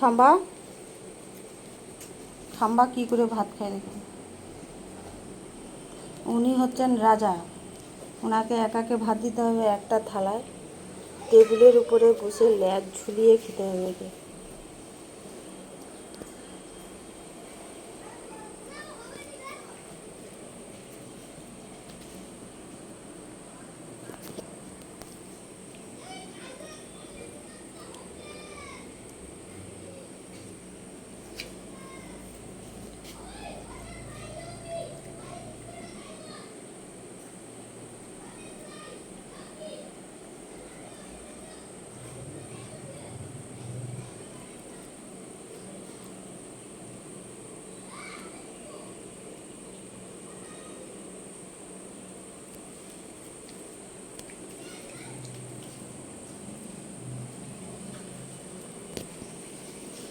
খাম্বা খাম্বা কি করে ভাত খায় দেখুন উনি হচ্ছেন রাজা। ওনাকে একাকে ভাত দিতে হবে একটা থালায়। টেবিলের উপরে বসে ল্যাগ ঝুলিয়ে খেতে হবে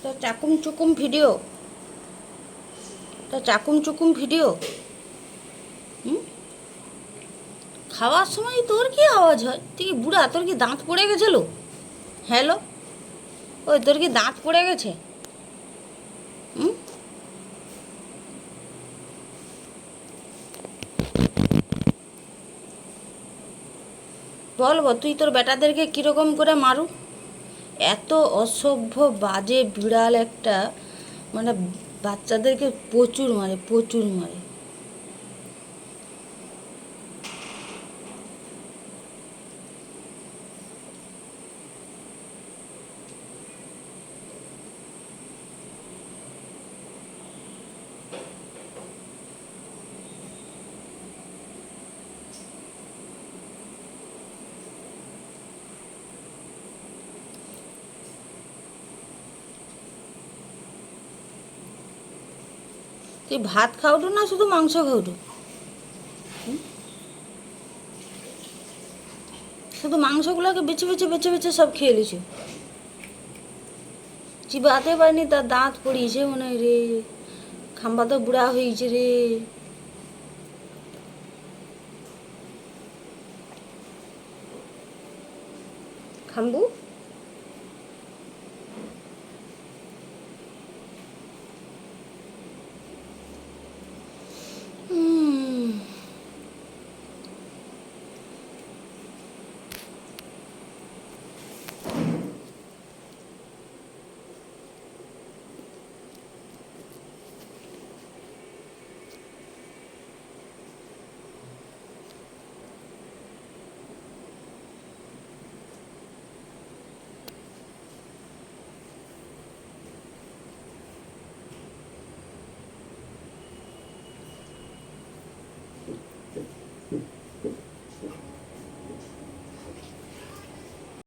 তো চাকুম চুকুম ভিডিও? তো চাকুম চুকুম ভিডিও? খাওয়ার সময় তোর কি আওয়াজ হয়? তুই বুড়া? তোর কি দাঁত পড়ে গেছিল হ্যালো? ওই তোর কি দাঁত পড়ে গেছে? হুম? বল গো, তুই তোর বেটাদেরকে কীরকম করে মারু? এত অসভ্য বাজে বিড়াল একটা মানে বাচ্চাদেরকে প্রচুর মারে প্রচুর মারে। তুই ভাত খাওটু না শুধু মাংস খাওটু? শুধু মাংসগুলোকে বেছে বেছে বেছে বেছে সব খেয়ে লিছু চিবাতে পারিনি, তার দাঁত পড়িয়েছে মনে হয় রে। খাম্বা তো বুড়া হয়েছে রে। খাম্বু?